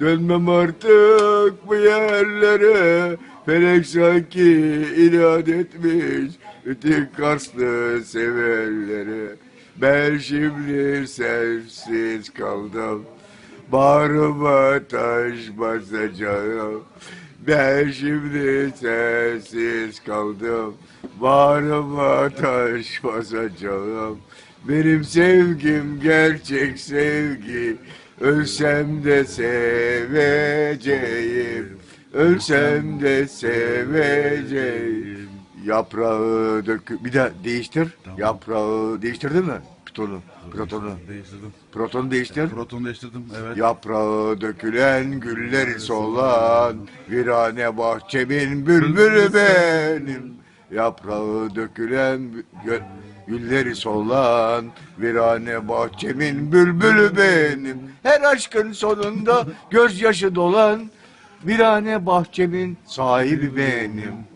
Dönmem artık bu yerlere. Felek sanki inat etmiş Bütün Karslı severlere Ben şimdi sensiz kaldım. Bağrıma taş basacağım. Ben şimdi sensiz kaldım. Bağrıma taş basacağım. Benim sevgim gerçek sevgi Ölsem de seveceğim Ölsem de seveceğim Yaprağı dökü... Bir de değiştir. Tamam. Yaprağı değiştirdin mi? Pitonu, protonu. Değiştirdim. Protonu değiştir. Proton değiştirdim. Evet. Yaprağı dökülen gülleri solan Virane bahçemin bülbülü benim Yaprağı dökülen gö- gülleri solan Virane bahçemin bülbülü benim. Her aşkın sonunda gözyaşı dolan Virane bahçemin sahibi benim